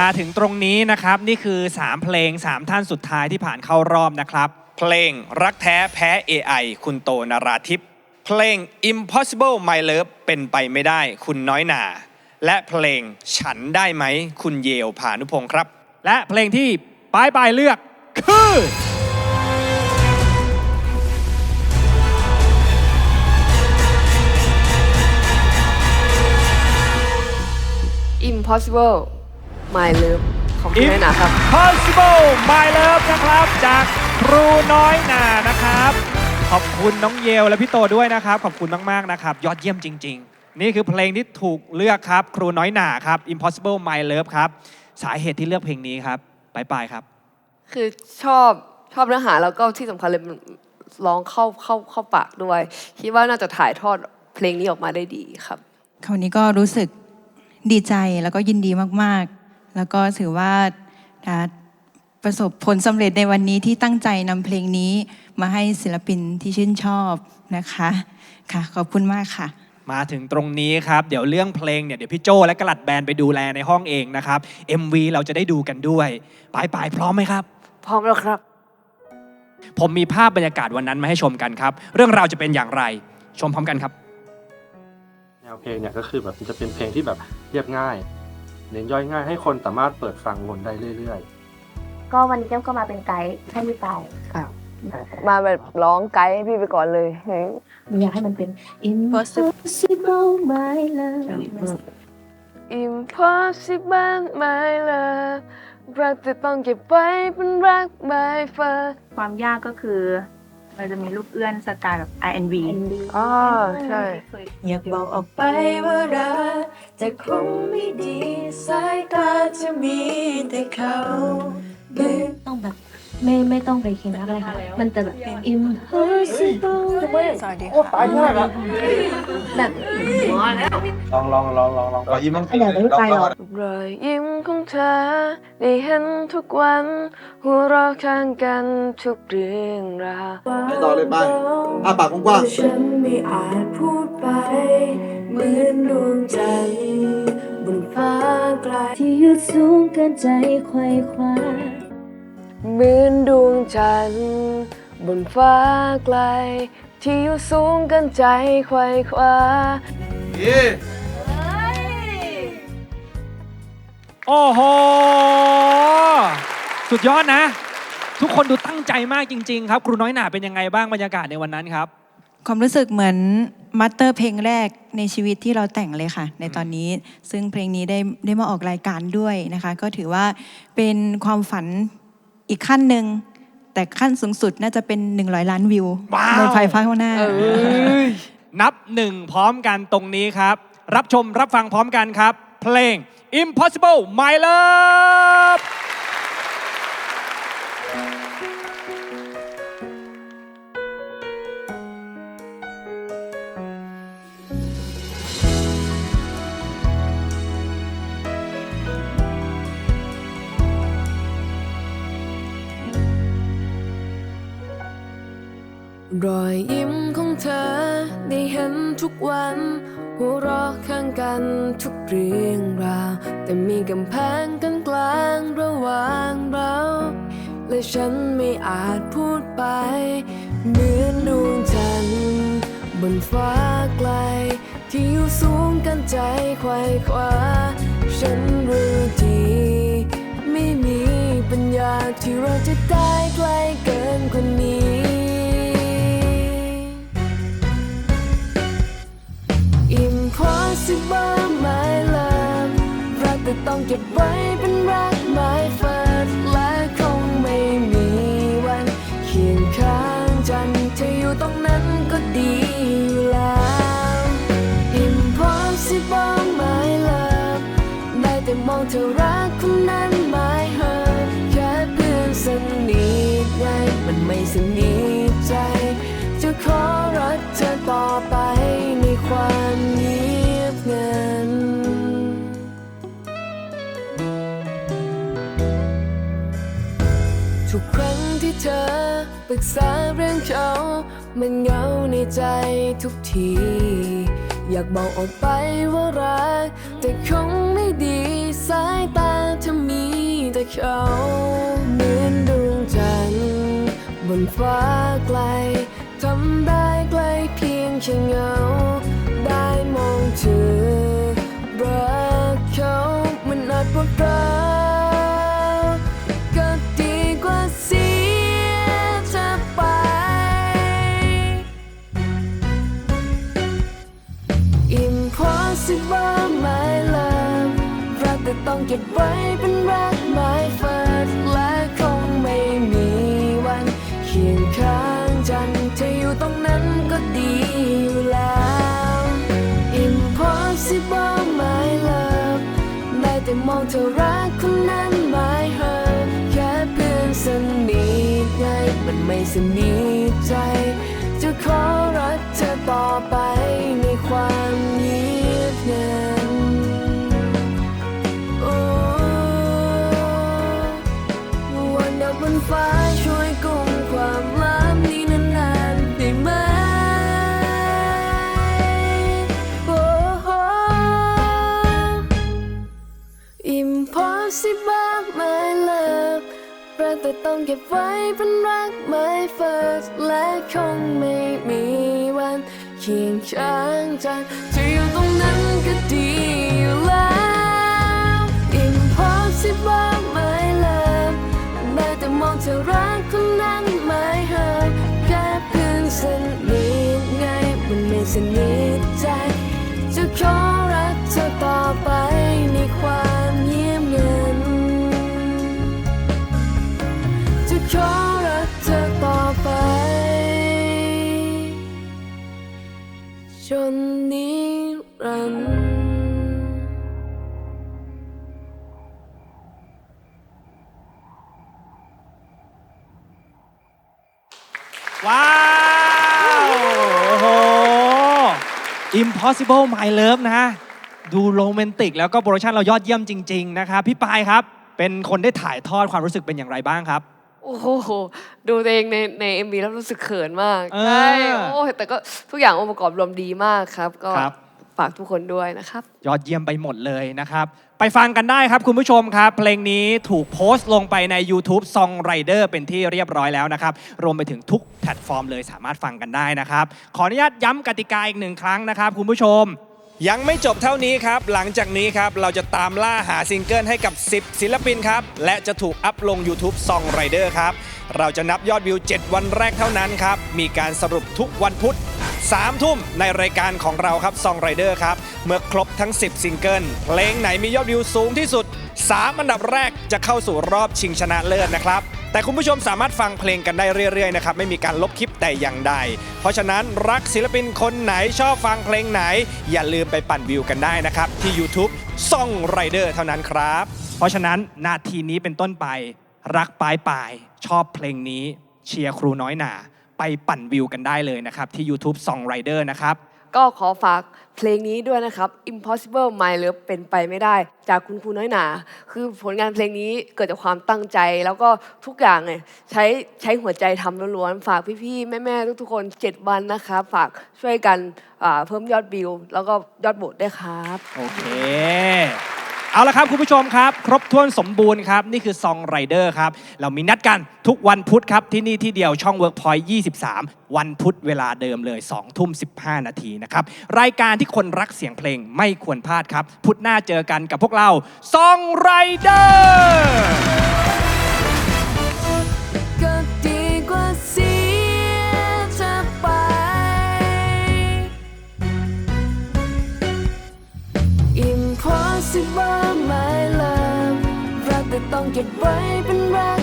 มาถึงตรงนี้นะครับ นี่คือ 3 เพลง 3 ท่านสุดท้ายที่ผ่านเข้ารอบนะครับ เพลงรักแท้แพ้ AI คุณโตนาราทิพย์เพลง Impossible My Love เป็นไปไม่ได้ คุณน้อยหนา และเพลงฉันได้ไหม คุณเยวพานุพงศ์ครับ และเพลงที่ปลายปลายเลือกคือ Impossible My Love ของคุณแม่หนาครับ Impossible My Love นะครับ จากครูน้อยหนานะครับ ขอบคุณน้องเยลและพี่โตด้วยนะครับ ขอบคุณมากๆนะครับ ยอดเยี่ยมจริง ๆ นี่คือเพลงที่ถูกเลือกครับ ครูน้อยหนาครับ Impossible My Love ครับ สาเหตุที่เลือกเพลงนี้ครับปลายๆครับ คือชอบชอบเนื้อหาแล้วก็ที่สำคัญเลยมันร้องเข้าเข้าเข้าปากด้วย คิดว่าน่าจะถ่ายทอดเพลงนี้ออกมาได้ดีครับ คราวนี้ก็รู้สึกดีใจแล้วก็ยินดีมากๆ แล้วก็ถือว่านะประสบผลสำเร็จในวันนี้ที่ตั้งใจนำเพลงนี้มาให้ศิลปินที่ชื่นชอบนะคะค่ะขอบคุณมากค่ะ มาถึงตรงนี้ครับ เดี๋ยวเรื่องเพลงเนี่ยเดี๋ยวพี่โจและกระลัดแบนไปดูแลในห้องเองนะครับ MV เราจะได้ดูกันด้วยปลายปลายๆพร้อมไหมครับ พร้อมแล้วครับ ผมมีภาพบรรยากาศวันนั้นมาให้ชมกันครับ เรื่องราวจะเป็นอย่างไร ชมพร้อมกันครับ แนวเพลงเนี่ยก็คือแบบมันจะเป็นเพลงที่แบบเรียบง่าย เน้นย่อยง่ายให้คนสามารถเปิดฟังวนได้เรื่อยก็วันนี้แก้มก็มาเป็นไกด์ให้พี่ปายมาแบบร้องไกด์ให้พี่ไปก่อนเลยอยากให้มันเป็น impossible my love Impossible My Love รักจะต้องเก็บไว้เป็นรัก My First ความยากก็คือ เราจะมีลูกเอื้อนสไตล์แบบ R&B อ๋อใช่อยากบอกออกไปว่ารักแต่คงไม่ดีสายตาจะมีแต่เขาต้องแบบ ไม่ไม่ต้องไปคิดอะไรค่ะ มันจะแบบ impossible สวัสดีๆโอ้ตายยากอะแบบลองลองลองลองลองรอยยิ้มต้องอยากได้ไปหรอรอยยิ้มของเธอได้เห็นทุกวัน หัวเราะข้างกันทุกเรื่องราวไปต่อเลยไปอ้าปากกว้างฉันไม่อาจพูดไปเหมือนดวงจันทร์บนฟ้าไกลที่อยู่สูงเกินใจไขว่คว้า เหมือนดวงจันทร์บนฟ้าไกล ที่อยู่สูงเกันใจไขว่คว้าๆเย้โอ้โห สุดยอดนะ ทุกคนดูตั้งใจมากจริง ๆ ครับ ครูน้อยหนาเป็นยังไงบ้างบรรยากาศในวันนั้นครับ ความรู้สึกเหมือนมัตเตอร์เพลงแรกในชีวิตที่เราแต่งเลยค่ะ ในตอนนี้ซึ่งเพลงนี้ได้ได้มาออกรายการด้วยนะคะ ก็ถือว่าเป็นความฝัน อีกขั้นหนึ่งแต่ขั้นสูงสุดน่าจะเป็น 100 ล้านวิว ว้าว ในภายภาคข้างหน้า นับหนึ่งพร้อมกันตรงนี้ครับ รับชมรับฟังพร้อมกันครับ เพลง Impossible My Love รอยยิ้มของเธอได้เห็นทุกวัน หัวเราะข้างกันทุกเรื่องราว แต่มีกำแพงกันกลางระหว่างเรา และฉันไม่อาจพูดไป เหมือนดวงจันทร์บนฟ้าไกล ที่อยู่สูงกันใจไขว่คว้า ฉันรู้ดีไม่มีปัญญาที่เราจะได้ใกล้เกินกว่านี้ Impossible my love รักแต่ต้องเก็บไว้เป็นรัก my first และคงไม่มีวันเคียงข้างจันเธออยู่ตรงนั้นก็ดีอยู่แล้ว Impossible my love ได้แต่มองเธอรักคนนั้น my heart แค่เพื่อนสนิทไงมันไม่สนิทใจ จะขอรักเธอต่อไปในความเทุกครั้งที่เธอปรึกษาเรื่องเขามันเหงาในใจทุกที อยากบอกออกไปว่ารัก แต่คงไม่ดีสายตาเธอมีแต่เขาเหมือนดวงจันทร์บนฟ้าไกลทำได้ใกล้เพียงแค่เงา Impossible my love รักแต่ต้องเก็บไว้เป็นรัก my first และคงไม่มีวันเคียงข้างจันเธออยู่ตรงนั้นก็ดีอยู่แล้ว Impossible my love ได้แต่มองเธอรักคนนั้น my heart แค่เพื่อนสนิทไงมันไม่สนิทใจ จะขอรักเธอต่อไปในความ บนฟ้าช่วยกุมความลับนี้นานๆได้ไหมโอ้ Impossible my love รักแต่ต้องเก็บไว้เป็นรัก my first และคงไม่มีวันเคียงข้างกันจะอยู่ตรงนั้นก็ดี สนิทใจ จะขอรักเธอต่อไปในความเงียบงันจะขอรักเธอต่อไป จนนิรันดร์ว้าว Impossible My Love นะดูโรแมนติก แล้วก็โปรดักชันเรายอดเยี่ยมจริง ๆ นะครับพี่ปายครับ เป็นคนได้ถ่ายทอดความรู้สึกเป็นอย่างไรบ้างครับ โอ้โห ดูตัวเองในในเอ็มบีแล้วรู้สึกเขินมาก เออ ใช่ โอ้ยแต่ก็ทุกอย่างองค์ประกอบรวมดีมากครับ ก็ ครับ ฝากทุกคนด้วยนะครับ ยอดเยี่ยมไปหมดเลยนะครับ ไปฟังกันได้ครับคุณผู้ชมครับ เพลงนี้ถูกโพสต์ลงไปใน YouTube Song Rider เป็นที่เรียบร้อยแล้วนะครับ รวมไปถึงทุกแพลตฟอร์มเลยสามารถฟังกันได้นะครับ ขออนุญาตย้ำกติกาอีกหนึ่งครั้งนะครับ คุณผู้ชม ยังไม่จบเท่านี้ครับ หลังจากนี้ครับ เราจะตามล่าหาซิงเกิลให้กับ 10 ศิลปินครับ และจะถูกอัพลง YouTube Song Rider ครับ เราจะนับยอดวิว 7 วันแรกเท่านั้นครับ มีการสรุปทุกวันพุธ 3 ทุ่มในรายการของเราครับ Song Rider ครับ เมื่อครบทั้ง 10 ซิงเกิล เพลงไหนมียอดวิวสูงที่สุด 3 อันดับแรกจะเข้าสู่รอบชิงชนะเลิศนะครับ แต่คุณผู้ชมสามารถฟังเพลงกันได้เรื่อยๆนะครับ ไม่มีการลบคลิปแต่อย่างใด เพราะฉะนั้นรักศิลปินคนไหนชอบฟังเพลงไหน อย่าลืมไปปั่นวิวกันได้นะครับ ที่ YouTube Song Rider เท่านั้นครับ เพราะฉะนั้นนาทีนี้เป็นต้นไป รักปลายปลายชอบเพลงนี้เชียร์ครูน้อยหนา ไปปั่นวิวกันได้เลยนะครับ ที่ YouTube Song Rider นะครับ ก็ขอฝากเพลงนี้ด้วยนะครับ Impossible My Love เป็นไปไม่ได้ จากคุณครูน้อยหนา คือผลงานเพลงนี้เกิดจากความตั้งใจ แล้วก็ทุกอย่างเนี่ยใช้ใช้หัวใจทำล้วนๆ ฝากพี่ๆ แม่ๆ ทุกๆคน 7 วันนะครับฝากช่วยกันอ่าเพิ่มยอดวิว แล้วก็ยอดโหวตด้วยครับ โอเค เอาละครับคุณผู้ชมครับ ครบถ้วนสมบูรณ์ครับ นี่คือซองไรเดอร์ครับ เรามีนัดกันทุกวันพุธครับ ที่นี่ที่เดียวช่อง Workpoint 23 วันพุธเวลาเดิมเลย 2 ทุ่ม 15 นาทีนะครับ รายการที่คนรักเสียงเพลงไม่ควรพลาดครับ พุธหน้าเจอกันกับพวกเราซองไรเดอร์ ต้องเก็บไว้เป็นรัก